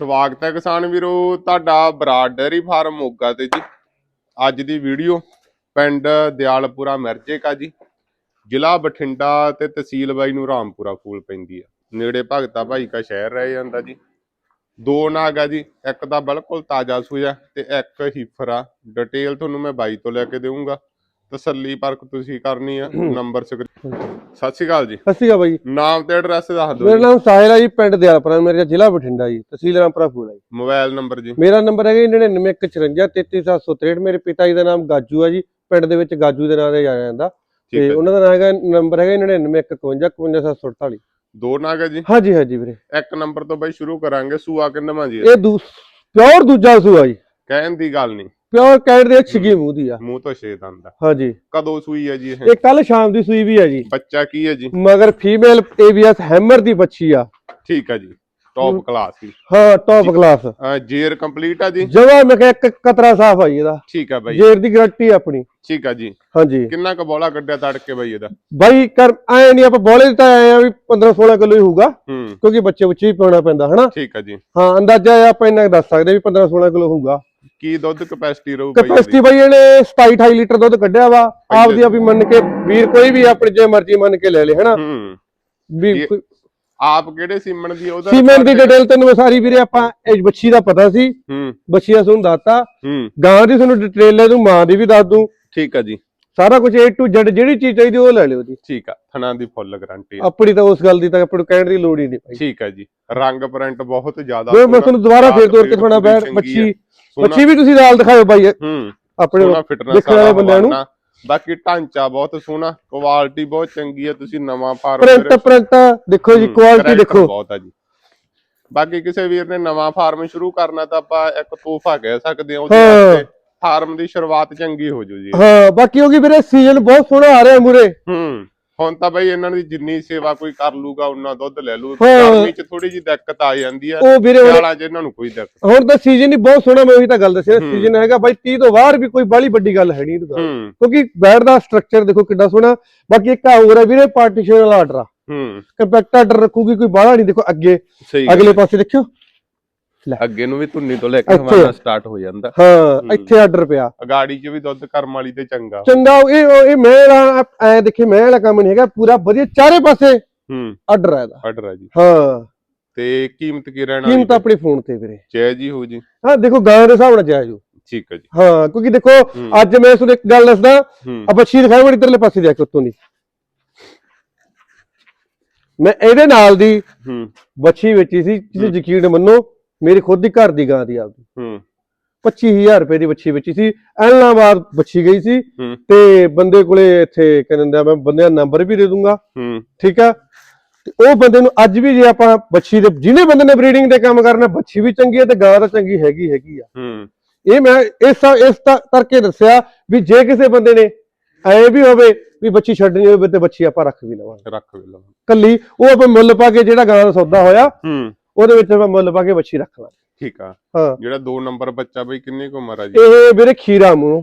ਸਵਾਗਤ ਹੈ ਕਿਸਾਨ ਵੀਰੋ, ਤੁਹਾਡਾ ਬਰਾਡ ਡੇਅਰੀ ਫਾਰਮ ਮੋਗਾ ਤੇ ਜੀ। ਅੱਜ ਦੀ ਵੀਡੀਓ ਪਿੰਡ ਦਿਆਲਪੁਰਾ ਮਿਰਜੇਕਾ ਜੀ। ਜ਼ਿਲ੍ਹਾ ਬਠਿੰਡਾ ਤੇ ਤਹਿਸੀਲ ਬਾਈ ਨੂੰ ਰਾਮਪੁਰਾ ਫੂਲ ਪੈਂਦੀ ਆ। ਨੇੜੇ ਭਗਤਾ ਭਾਈ ਕਾ ਸ਼ਹਿਰ ਰਹਿ ਜਾਂਦਾ ਜੀ। ਦੋ ਨਾਗ ਆ ਜੀ, ਇੱਕ ਤਾਂ ਬਿਲਕੁਲ ਤਾਜ਼ਾ ਸੂਆ ਤੇ ਇੱਕ ਹੀਫਰ ਆ ਡਿਟੇਲ ਤੁਹਾਨੂੰ ਮੈਂ ਬਾਈ ਤੋਂ ਲੈ ਕੇ ਦੇਵਾਂਗਾ ਤਸੱਲੀ ਪਰਖ ਤੁਸੀਂ ਕਰਨੀ ਆ ਨੰਬਰ ਸਤਿ ਸ਼੍ਰੀ ਅਕਾਲ ਜੀ। ਸਤਿ ਸ਼੍ਰੀ ਅਕਾਲ ਬਾਈ। ਨਾਮ ਤੇ ਐਡਰੈਸ ਦੱਸ ਦਿਓ ਮੇਰਾ ਨਾਮ ਸਾਹਿਲ ਹੈ ਜੀ ਪਿੰਡ ਦਿਆਲਪੁਰਾ ਮੇਰਾ ਜ਼ਿਲ੍ਹਾ ਬਠਿੰਡਾ ਜੀ ਤਹਿਸੀਲ ਰਾਮਪੁਰਾ ਫੂਲ ਹੈ ਜੀ। ਮੋਬਾਈਲ ਨੰਬਰ ਜੀ। ਮੇਰਾ ਨੰਬਰ ਹੈਗਾ 9954533763 ਮੇਰੇ ਪਿਤਾ ਜੀ ਦਾ ਨਾਮ ਗਾਜੂ ਹੈ ਜੀ ਪਿੰਡ ਦੇ ਵਿੱਚ ਗਾਜੂ ਦੇ ਨਾਂ ਤੇ ਜਾਣਿਆ ਜਾਂਦਾ। ਤੇ ਹੈ ਉਹਨਾਂ ਦਾ ਨਾਮ ਹੈਗਾ ਨੰਬਰ ਹੈਗਾ 9915555748 ਦੋ ਨਾਗ ਆ ਜੀ। ਹਾਂਜੀ ਹਾਂਜੀ ਵੀਰੇ। ਇੱਕ ਨੰਬਰ ਤੋਂ ਬਾਈ ਸ਼ੁਰੂ ਕਰਾਂਗੇ ਸੂਆ ਕਿੰਨਵਾਂ ਜੀ ਇਹ ਦੂ ਪਿਓਰ ਦੂਜਾ ਸੂਆ ਜੀ। ਕਹਿਣ ਦੀ ਗੱਲ ਨਹੀਂ। ਪਿਓਰ ਕੈਟ ਦੇ ਛਿਗੀ ਮੂੰਹ ਦੀ ਆ। ਮੂੰਹ ਤੋਂ ਛੇਦ ਆਂਦਾ ਹਾਂਜੀ। ਕਦੋਂ ਸੂਈ ਹੈ ਜੀ ਇਹ? ਇਹ ਕੱਲ ਸ਼ਾਮ ਦੀ ਸੂਈ ਵੀ ਹੈ ਜੀ। ਬੱਚਾ ਕੀ ਹੈ ਜੀ? ਮਗਰ ਫੀਮੇਲ ਏਵੀਐਸ ਹੈਮਰ ਦੀ ਬੱਚੀ ਆ। ਠੀਕ ਹੈ ਜੀ। ਟੌਪ ਕਲਾਸ ਦੀ ਹਾਂ ਟੌਪ ਕਲਾਸ ਜੇਰ ਕੰਪਲੀਟ ਆ ਜੀ? ਜਵਾ ਮੈਂ ਕਿਹਾ ਇੱਕ ਕਤਰਾ ਸਾਫ਼ ਆ ਜੀ ਇਹਦਾ। ਠੀਕ ਹੈ ਬਾਈ। ਜੇਰ ਦੀ ਗਾਰੰਟੀ ਆਪਣੀ। ਠੀਕ ਹੈ ਜੀ। ਹਾਂਜੀ। ਕਿੰਨਾ ਕੁ ਬੋਲਾ ਕੱਢਿਆ ਤੜਕੇ ਬਾਈ ਇਹਦਾ? ਬਾਈ ਕਰ ਆਏ ਨਹੀਂ ਆਪਾਂ ਬੋਲੇ ਤਾਂ ਆਏ ਆ ਵੀ 15 16 ਕਿਲੋ ਹੀ ਹੋਊਗਾ। ਕਿਉਂਕਿ ਬੱਚੇ ਬੱਚੇ ਵੀ ਪਾਉਣਾ ਪੈਂਦਾ ਹਨਾ? ਠੀਕ ਹੈ ਜੀ। ਹਾਂ ਅੰਦਾਜ਼ਾ ਆਪਾਂ ਇੰਨਾ ਕੁ ਦੱਸ ਸਕਦੇ ਵੀ 15 16 ਕਿਲੋ ਹੋਊਗਾ। ਕੀ ਦੁੱਧ ਕਪੈਸਿਟੀ ਰਹੂ ਬਾਈ ਕਪੈਸਿਟੀ ਬਾਈ ਇਹਨੇ 27 28 ਲੀਟਰ ਦੁੱਧ ਕੱਢਿਆ ਵਾ। ਆਪਦੀ ਆਪੀ ਮੰਨ ਕੇ ਵੀਰ ਕੋਈ ਵੀ ਆਪਣੀ ਜੇ ਮਰਜ਼ੀ ਮੰਨ ਕੇ ਲੈ ਲੇ ਹਨਾ? ਵੀ ਆਪ ਕਿਹੜੇ ਸੀਮਨ ਦੀ ਉਹਦਾ ਸੀਮੈਂਟ ਦੀ ਡਿਟੇਲ ਤੈਨੂੰ ਮੈਂ ਸਾਰੀ ਵੀਰੇ ਆਪਾਂ ਇਹ ਬੱਚੀ ਦਾ ਪਤਾ ਸੀ। ਹੂੰ। ਬੱਚੀ ਦਾ ਤੁਹਾਨੂੰ ਦੱਸਤਾ। ਹੂੰ। ਗਾਂ ਦੀ ਤੁਹਾਨੂੰ ਡਿਟੇਲ ਲੈ ਦੂੰ ਮਾਂ ਦੀ ਵੀ ਦੱਸ ਦੂੰ। ਠੀਕ ਹੈ ਜੀ। ਸਾਰਾ ਕੁਝ A to Z ਜਿਹੜੀ ਚੀਜ਼ ਚਾਹੀਦੀ ਉਹ ਲੈ ਲਿਓ ਜੀ। ਠੀਕ ਆ ਥਣਾ ਦੀ ਫੁੱਲ ਗਾਰੰਟੀ ਆਪਣੀ ਤਾਂ ਉਸ ਗੱਲ ਦੀ ਤਾਂ ਆਪਾਂ ਨੂੰ ਕਹਿਣ ਦੀ ਲੋੜ ਹੀ ਨਹੀਂ ਭਾਈ। ਠੀਕ ਹੈ ਜੀ ਰੰਗ ਪ੍ਰਿੰਟ ਬਹੁਤ ਜ਼ਿਆਦਾ ਮੈਂ। ਤੁਹਾਨੂੰ ਦੁਬਾਰਾ ਫੇਰ ਤੋਰ ਕੇ ਦਿਖਾਉਣਾ ਬੈਠ ਆ। ਸੋਹਣਾ- ਬੱਚੀ ਵੀ ਤੁਸੀਂ ਨਾਲ ਦਿਖਾਓ ਬਾਈ ਹੂੰ ਆਪਣੇ ਦੇਖਣ ਵਾਲੇ ਬੰਦਿਆਂ ਨੂੰ। ਬਾਕੀ ਢਾਂਚਾ ਬਹੁਤ ਸੋਹਣਾ ਕੁਆਲਿਟੀ ਬਹੁਤ ਚੰਗੀ ਹੈ ਤੁਸੀਂ ਨਵਾਂ ਫਾਰਮ ਪ੍ਰਿੰਟ ਪ੍ਰਿੰਟ ਦੇਖੋ ਜੀ ਕੁਆਲਿਟੀ ਦੇਖੋ। ਬਹੁਤ ਆ ਜੀ। ਬਾਕੀ ਕਿਸੇ ਵੀਰ ਨੇ ਨਵਾਂ ਫਾਰਮ ਸ਼ੁਰੂ ਕਰਨਾ ਤਾਂ ਆਪਾਂ ਇੱਕ ਤੋਹਫਾ ਕਹਿ ਸਕਦੇ ਹਾਂ ਉਹਦੇ। ਵਾਸਤੇ। ਫਾਰਮ ਦੀ ਸ਼ੁਰੂਆਤ ਚੰਗੀ ਹੋ ਜੂ ਜੀ। ਹਾਂ ਬਾਕੀ ਕੀ ਵੀਰੇ ਸੀਜ਼ਨ ਬਹੁਤ ਸੋਹਣਾ ਆ ਰਿਹਾ ਮੂਰੇ। ਹੂੰ ਹੁਣ ਤਾਂ ਬਈ ਇਹਨਾਂ ਦੀ ਜਿੰਨੀ ਸੇਵਾ ਕੋਈ ਕਰ ਲੂਗਾ ਉਹਨਾਂ ਦੁੱਧ ਲੈ ਲੂ। ਗਰਮੀ 'ਚ ਥੋੜੀ ਜੀ ਦਿੱਕਤ ਆ ਜਾਂਦੀ ਆ। ਉਹ ਵੀਰੇ ਸਿਆਲਾਂ 'ਚ ਇਹਨਾਂ ਨੂੰ ਕੋਈ ਦਿੱਕਤ ਹੁਣ ਤਾਂ ਸੀਜ਼ਨ ਹੀ ਬਹੁਤ ਸੋਹਣਾ ਮੈਂ ਉਹੀ ਤਾਂ ਗੱਲ ਦੱਸਿਆ। ਸੀਜ਼ਨ ਹੈਗਾ ਬਾਈ 30 ਤੋਂ ਬਾਹਰ ਵੀ ਕੋਈ ਬਾਹਲੀ ਵੱਡੀ ਗੱਲ ਹੈ ਨਹੀਂ ਇਹਦੇ ਕਿਉਂਕਿ ਬੈਡ ਦਾ ਸਟਰਕਚਰ ਦੇਖੋ ਕਿੰਨਾ ਸੋਹਣਾ। ਬਾਕੀ ਇੱਕ ਹੋਰ ਹੈ ਵੀਰੇ ਪਾਰਟੀਸ਼ਨ ਵਾਲਾ ਆਰਡਰ ਆ। ਹੂੰ। ਕੰਪੈਕਟ ਆਰਡਰ ਰੱਖੂਗੀ ਕੋਈ ਬਾਹਲਾ ਨਹੀਂ ਦੇਖੋ ਅੱਗੇ। ਅਗਲੇ ਪਾਸੇ ਦੇਖਿਓ। ਅੱਗੇ ਨੂੰ ਵੀ ਧੁੰਨੀ ਤੋਂ ਲੈ ਕੇ ਇੱਥੇ। ਹਵਾਨਾ ਸਟਾਰਟ ਹੋ ਜਾਂਦਾ। ਹਾਂ ਇੱਥੇ ਆਰਡਰ ਪਿਆ। ਅਗਾੜੀ 'ਚ ਵੀ ਦੁੱਧ ਕਰਮ ਵਾਲੀ ਤੇ ਚੰਗਾ। ਚੰਗਾ ਇਹ ਇਹ ਮੈਂ ਵਾਲਾ ਐ ਦੇਖੇ ਮੈਂ ਵਾਲਾ ਕੰਮ ਨਹੀਂ ਹੈਗਾ ਪੂਰਾ ਵਧੀਆ ਚਾਰੇ ਪਾਸੇ ਹੂੰ। ਆਰਡਰ ਇਹਦਾ। ਆਰਡਰ ਆ ਜੀ। ਹਾਂ। ਤੇ ਕੀਮਤ ਕੀ ਰਹਿਣਾ ਕੀਮਤ ਆਪਣੀ ਫੋਨ ਤੇ ਵੀਰੇ। ਜੈ ਜੀ ਹੋ ਜੀ। ਹਾਂ ਦੇਖੋ ਗਾਂ ਦੇ ਹਿਸਾਬ ਨਾਲ ਜਾਇਜ਼ ਹੋ। ਠੀਕ ਹੈ ਜੀ। ਹਾਂ ਕਿਉਂਕਿ ਦੇਖੋ ਹੂੰ। ਅੱਜ ਮੈਂ ਤੁਹਾਨੂੰ ਇੱਕ ਗੱਲ ਦੱਸਦਾ ਹੂੰ। ਆ ਬੱਚੀ ਦਿਖਾਈ ਬੜੀ ਇਧਰਲੇ ਪਾਸੇ ਜਾ ਕੇ ਉੱਤੋਂ ਦੀ। ਮੈਂ ਇਹਦੇ ਨਾਲ ਦੀ ਹੂੰ। ਬੱਚੀ ਵੇਚੀ ਸੀ ਜਿਹਨੂੰ ਯਕੀਨ ਮੰਨੋ ਮੇਰੀ ਖੁਦ ਦੀ ਘਰ ਦੀ ਗਾਂ ਦੀ ਆਪਦੀ। ਹੂੰ। 25000 ਰੁਪਏ ਦੀ ਬੱਚੀ ਵੇਚੀ ਸੀ। ਐਲਾਨਾਬਾਦ ਬੱਚੀ ਗਈ ਸੀ। ਹੂੰ। ਤੇ ਬੰਦੇ ਕੋਲੇ ਇੱਥੇ ਕਹਿੰਦੇ ਮੈਂ ਬੰਦੇ ਦਾ ਨੰਬਰ ਵੀ ਦੇ ਦੂੰਗਾ। ਹੂੰ। ਠੀਕ ਆ? ਤੇ ਉਹ ਬੰਦੇ ਨੂੰ ਅੱਜ ਵੀ ਜੇ ਆਪਾਂ ਬੱਚੀ ਦੇ ਜਿਹਨੇ ਬੰਦੇ ਨੇ ਬਰੀਡਿੰਗ ਦੇ ਕੰਮ ਕਰਨਾ ਬੱਚੀ ਵੀ ਚੰਗੀ ਹੈ ਤੇ ਗਾਂ ਤਾਂ ਚੰਗੀ ਹੈਗੀ ਹੈਗੀ ਆ। ਹੂੰ। ਇਹ ਮੈਂ ਇਸ ਇਸ ਤ- ਕਰਕੇ ਦੱਸਿਆ ਵੀ ਜੇ ਕਿਸੇ ਬੰਦੇ ਨੇ ਐ ਵੀ ਹੋਵੇ ਵੀ ਬੱਚੀ ਛੱਡਣੀ ਹੋਵੇ ਤੇ ਬੱਚੀ ਆਪਾਂ ਰੱਖ ਵੀ ਲਵਾਂਗੇ। ਰੱਖ ਵੀ ਲਵਾਂ ਕੱਲੀ ਉਹ ਆਪਾਂ ਮੁੱਲ ਪਾ ਕੇ ਜਿਹੜਾ ਗਾਂ ਦਾ ਸੌਦਾ ਹੋਇਆ ਹੂੰ। ਉਹਦੇ ਵਿੱਚ ਆਪਾਂ ਮੁੱਲ ਪਾ ਕੇ ਬੱਚੀ ਰੱਖ ਲਾਂਗੇ। ਠੀਕ ਆ। ਹਾਂ। ਜਿਹੜਾ 2 ਨੰਬਰ ਬੱਚਾ ਬਈ ਕਿੰਨੀ ਕੁ ਉਮਰ ਆ ਜੀ? ਇਹ ਵੀਰੇ ਖੀਰਾ ਮੂੰਹ।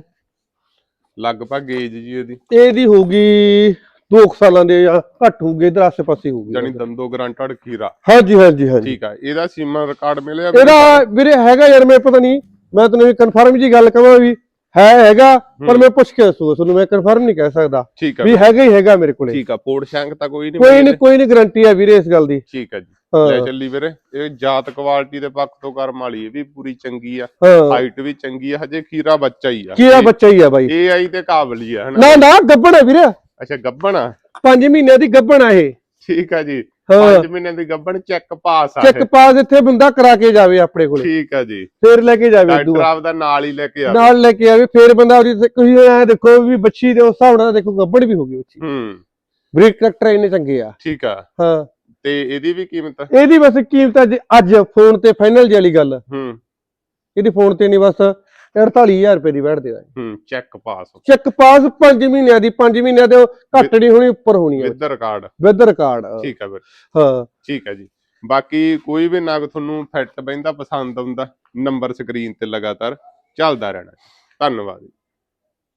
ਲਗਭਗ ਏਜ ਜੀ ਇਹਦੀ। ਇਹਦੀ ਹੋਊਗੀ 2 ਸਾਲਾਂ ਦੇ ਜਾਂ ਘੱਟ ਹੋਊਗੀ ਇਧਰ ਆਸੇ ਪਾਸੇ ਹੋਊਗੀ। ਜਾਨੀ ਦੰਦੋ ਗਰੰਟਡ ਖੀਰਾ। ਹਾਂਜੀ ਹਾਂਜੀ ਹਾਂਜੀ। ਠੀਕ ਆ। ਇਹਦਾ ਸੀਮਾ ਰਿਕਾਰਡ ਮਿਲਿਆ? ਇਹਦਾ ਵੀਰੇ ਹੈਗਾ ਯਾਰ ਮੈਂ ਪਤਾ ਨਹੀਂ। ਮੈਂ ਤੁਹਾਨੂੰ ਕਨਫਰਮ ਜੀ ਗੱਲ ਕਹਾਂ ਵੀ ਹੈ ਹੈਗਾ ਪਰ। ਮੈਂ ਪੁੱਛ ਕੇ ਦੱਸੂ ਤੁਹਾਨੂੰ ਮੈਂ ਕਨਫਰਮ ਨਹੀਂ ਕਹਿ ਸਕਦਾ ਠੀਕ ਆ ਵੀ ਹੈਗਾ ਹੀ ਹੈਗਾ ਮੇਰੇ ਕੋਲੇ। ਠੀਕ ਆ। ਪੋਰਟ ਸ਼ੈਂਕ ਤਾਂ ਕੋਈ ਨਹੀਂ ਕੋਈ ਨਹੀਂ ਕੋਈ ਨਹੀਂ ਗਾਰੰਟੀ ਆ ਵੀਰੇ ਇਸ ਗੱਲ ਦੀ। ਠੀਕ ਆ ਜੀ। ਲੈ ਚੱਲੀ ਵੀਰੇ ਇਹ ਜਾਤ ਕੁਆਲਿਟੀ ਦੇ ਪੱਖ ਤੋਂ ਕਰਮ ਵਾਲੀ ਇਹ ਵੀ ਪੂਰੀ ਚੰਗੀ ਆ। ਹਾਈਟ ਵੀ ਚੰਗੀ ਆ ਹਜੇ ਖੀਰਾ ਬੱਚਾ ਹੀ ਆ। ਕੀਆ ਬੱਚਾ ਹੀ ਆ ਬਾਈ। ਇਹ ਆਈ ਤੇ ਕਾਬਲੀ ਆ ਨਾ ਨਾ ਗੱਬਣ ਹੈ ਵੀਰੇ। ਅੱਛਾ ਗੱਬਣ ਆ? 5 ਮਹੀਨਿਆਂ ਦੀ ਗੱਬਣ ਆ ਇਹ। ਠੀਕ ਆ ਜੀ। ਹਾਂ। 5 ਮਹੀਨੇ ਦੀ ਗੱਬਣ ਚੈੱਕ ਪਾਸ ਆ ਚੈੱਕ। ਪਾਸ ਇੱਥੇ ਬੰਦਾ ਕਰਾ ਕੇ ਜਾਵੇ ਆਪਣੇ ਕੋਲੇ। ਠੀਕ ਆ ਜੀ। ਫੇਰ ਲੈ ਕੇ ਜਾਵੇ ਡਾਕਟਰ ਦੂਆ ਆਪਦਾ ਨਾਲ ਹੀ ਲੈ ਕੇ ਆ ਨਾਲ ਲੈ ਕੇ ਆਵੇ ਫੇਰ ਬੰਦਾ ਉਹਦੀ ਕੋਈ ਐ ਦੇਖੋ ਵੀ ਬੱਚੀ ਦੇ ਉਸ ਹਿਸਾਬ ਨਾਲ ਦੇਖੋ ਗੱਬੜ ਵੀ ਹੋ ਗਈ ਬੱਚੀ ਹੂੰ। ਬਰੀਕ ਕਰੈਕਟਰ ਇੰਨੇ ਚੰਗੇ ਆ। ਠੀਕ ਆ। ਹਾਂ। ਤੇ ਇਹਦੀ ਵੀ ਕੀਮਤ ਇਹਦੀ ਬਸ ਕੀਮਤ ਅੱਜ ਅੱਜ ਫੋਨ ਤੇ ਫਾਈਨਲ ਜੀ ਵਾਲੀ ਗੱਲ। ਹੂੰ। ਇਹਦੀ ਫੋਨ ਤੇ ਨਹੀਂ ਬਸ 48000 ਰੁਪਏ ਦੀ ਬੈਠ ਦੇਣਾ ਹੂੰ ਚੈੱਕ ਪਾਸ ਚੈੱਕ ਪਾਸ 5 ਮਹੀਨਿਆਂ ਦੀ 5 ਮਹੀਨਿਆਂ ਦੇ ਘੱਟ ਨਹੀਂ ਹੋਣੀ ਉੱਪਰ ਹੋਣੀ ਹੈ ਵਿਦ ਰਿਕਾਰਡ ਵਿਦ ਰਿਕਾਰਡ ਠੀਕ ਆ ਵੀਰ ਹਾਂ। ਠੀਕ ਹੈ ਜੀ। ਬਾਕੀ ਕੋਈ ਵੀ ਨਗ ਤੁਹਾਨੂੰ ਫਿੱਟ ਬੈਂਦਾ ਪਸੰਦ ਆਉਂਦਾ ਨੰਬਰ ਸਕਰੀਨ ਤੇ ਲਗਾਤਾਰ ਚੱਲਦਾ ਰਹਿਣਾ। ਧੰਨਵਾਦ